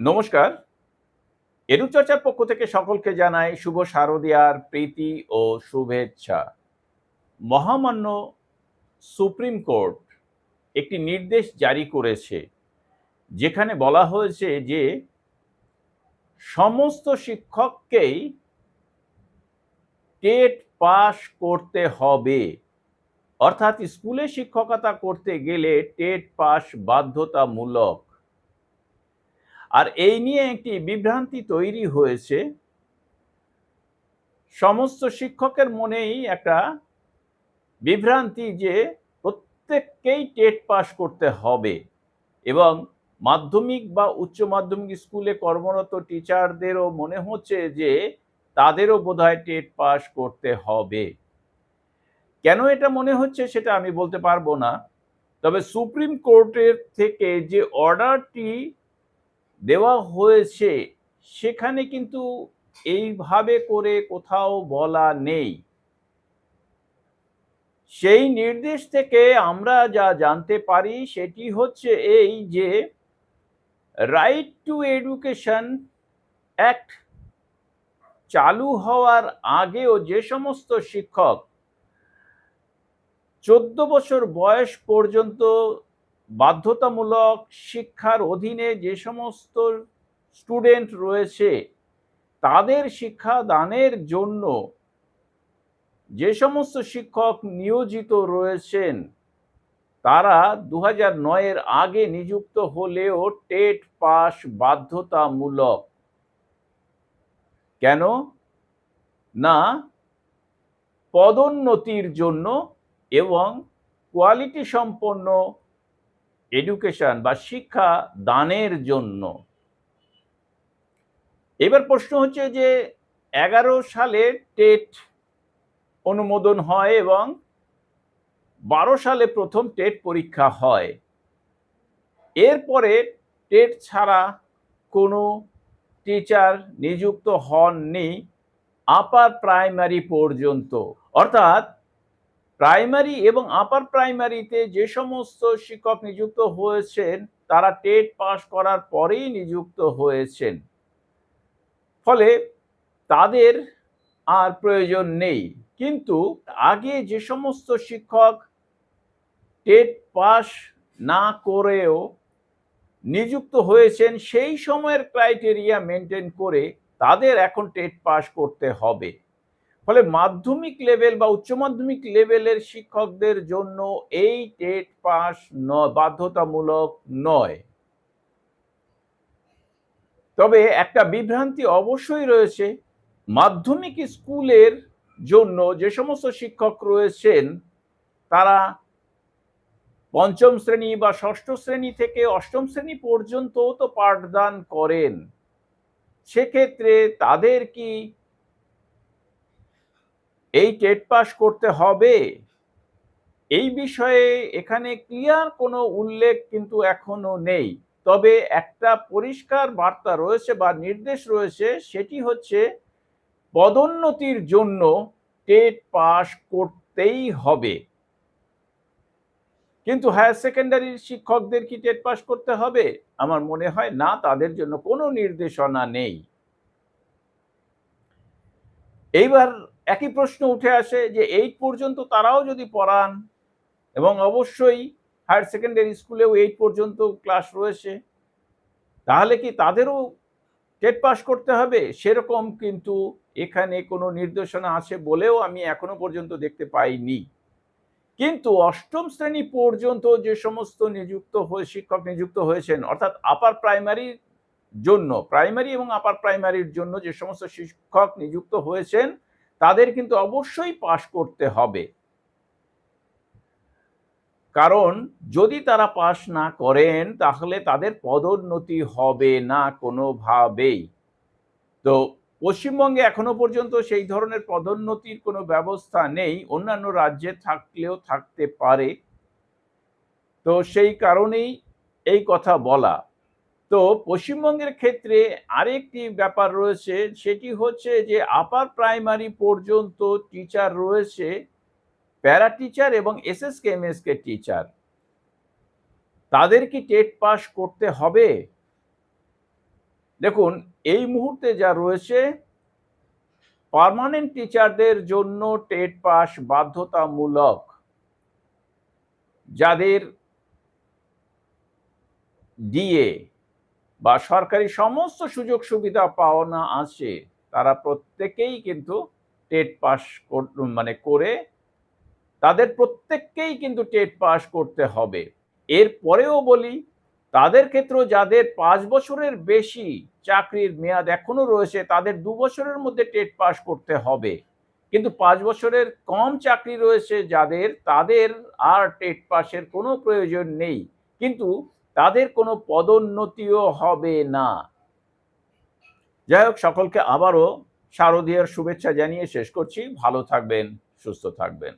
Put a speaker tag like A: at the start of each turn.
A: নমস্কার। এরুচর্চার পক্ষ থেকে সকলকে জানাই শুভ শারদীয়ার প্রীতি ও শুভেচ্ছা। মহামান্য সুপ্রিম কোর্ট একটি নির্দেশ জারি করেছে, যেখানে বলা হয়েছে যে সমস্ত শিক্ষককেই টেট পাস করতে হবে। অর্থাৎ স্কুলে শিক্ষকতা করতে গেলে টেট পাস বাধ্যতামূলক। আর এই নিয়ে একটি বিভ্রান্তি তৈরি হয়েছে। সমস্ত শিক্ষকের মনেই একটা বিভ্রান্তি যে প্রত্যেককেই টেট পাস করতে হবে এবং মাধ্যমিক বা উচ্চ মাধ্যমিক স্কুলে কর্মরত টিচারদেরও মনে হচ্ছে যে তাদেরও বোধহয় টেট পাস করতে হবে। কেন এটা মনে হচ্ছে সেটা আমি বলতে পারব না। তবে সুপ্রিম কোর্টের থেকে যে অর্ডারটি দেওয়া হয়েছে, সেখানে কিন্তু এইভাবে করে কোথাও বলা নেই। সেই নির্দেশ থেকে আমরা যা জানতে পারি সেটি হচ্ছে এই যে রাইট টু এডুকেশন অ্যাক্ট চালু হওয়ার আগেও যে সমস্ত শিক্ষক চোদ্দ বছর বয়স পর্যন্ত বাধ্যতামূলক শিক্ষার অধীনে যে সমস্ত স্টুডেন্ট রয়েছে, তাদের শিক্ষা দানের জন্য যে সমস্ত শিক্ষক নিয়োজিত রয়েছেন, তারা দু হাজার নয়ের আগে নিযুক্ত হলেও টেট পাস বাধ্যতামূলক। কেন? না, পদোন্নতির জন্য এবং কোয়ালিটি সম্পন্ন এডুকেশন বা শিক্ষা দানের জন্য। এবার প্রশ্ন হচ্ছে যে, এগারো সালে টেট অনুমোদন হয় এবং বারো সালে প্রথম টেট পরীক্ষা হয়। এরপরে টেট ছাড়া কোনো টিচার নিযুক্ত হননি, আপার প্রাইমারি পর্যন্ত। অর্থাৎ প্রাইমারি এবং আপার প্রাইমারিতে যে সমস্ত শিক্ষক নিযুক্ত হয়েছেন, তারা টেট পাস করার পরেই নিযুক্ত হয়েছেন। ফলে তাদের আর প্রয়োজন নেই। কিন্তু আগে যে সমস্ত শিক্ষক টেট পাস না করেও নিযুক্ত হয়েছেন, সেই সময়ের ক্রাইটেরিয়া মেনটেন করে তাদের এখন টেট পাস করতে হবে। ফলে মাধ্যমিক লেভেল বা উচ্চ মাধ্যমিক লেভেলের শিক্ষকদের জন্য এই টেট পাস বাধ্যতামূলক নয়। তবে একটা বিভ্রান্তি অবশ্যই রয়েছে। মাধ্যমিক স্কুলের জন্য যে সমস্ত শিক্ষক রয়েছেন, তারা পঞ্চম শ্রেণি বা ষষ্ঠ শ্রেণি থেকে অষ্টম শ্রেণি পর্যন্ত তো পাঠদান করেন। সেক্ষেত্রে তাদের কি এই টেট পাস করতে হবে। এই বিষয়ে এখানে ক্লিয়ার কোনো উল্লেখ কিন্তু এখনও নেই। তবে একটা পরিষ্কার বার্তা রয়েছে বা নির্দেশ রয়েছে, সেটি হচ্ছে পদোন্নতির জন্য টেট পাস করতেই হবে। কিন্তু হায়ার সেকেন্ডারির শিক্ষকদের কি টেট পাস করতে হবে? আমার মনে হয় না, তাদের জন্য কোনো নির্দেশনা নেই। এইবার একই প্রশ্ন উঠে আসে যে এইট পর্যন্ত তারাও যদি পড়ান, এবং অবশ্যই হায়ার সেকেন্ডারি স্কুলেও এইট পর্যন্ত ক্লাস রয়েছে, তাহলে কি তাদেরও টেট পাস করতে হবে? সেরকম কিন্তু এখানে কোনো নির্দেশনা আছে বলেও আমি এখনও পর্যন্ত দেখতে পাইনি। কিন্তু অষ্টম শ্রেণি পর্যন্ত যে সমস্ত নিযুক্ত হয়ে, শিক্ষক নিযুক্ত হয়েছেন, অর্থাৎ আপার প্রাইমারির জন্য প্রাইমারি এবং আপার প্রাইমারির জন্য যে সমস্ত শিক্ষক নিযুক্ত হয়েছেন তাদের কিন্তু অবশ্যই পাশ করতে হবে। কারণ যদি তারা পাশ না করেন, তাহলে তাদের পদোন্নতি হবে না কোনোভাবেই। তো পশ্চিমবঙ্গে এখনও পর্যন্ত সেই ধরনের পদোন্নতির কোনো ব্যবস্থা নেই। অন্যান্য রাজ্যে থাকলেও থাকতে পারে। তো সেই কারণেই এই কথা বলা। তো পশ্চিমবঙ্গের ক্ষেত্রে আরেকটি ব্যাপার রয়েছে, সেটি হচ্ছে যে আপার প্রাইমারি পর্যন্ত টিচার রয়েছে প্যারা টিচার এবং S S K M S K teacher তাদের কি টেট পাস করতে হবে। দেখুন, এই মুহূর্তে যা রয়েছে পার্মানেন্ট টিচারদের জন্য টেট পাস বাধ্যতামূলক। যাদের ডিএ বা সরকারি সমস্ত সুযোগ সুবিধা পাওনা আছে, তারা প্রত্যেকেই কিন্তু টেট পাস মানে করে তাদের প্রত্যেককেই কিন্তু টেট পাস করতে হবে। এরপরেও বলি, তাদের ক্ষেত্রেও যাদের পাঁচ বছরের বেশি চাকরির মেয়াদ এখনও রয়েছে, তাদের দু বছরের মধ্যে টেট পাস করতে হবে। কিন্তু পাঁচ বছরের কম চাকরি রয়েছে যাদের, তাদের আর টেট পাসের কোনো প্রয়োজন নেই। কিন্তু তাদের কোনো পদোন্নতিও হবে না। যাই হোক সকলকে আবারও শারদীয়ার শুভেচ্ছা জানিয়ে শেষ করছি। ভালো থাকবেন, সুস্থ থাকবেন।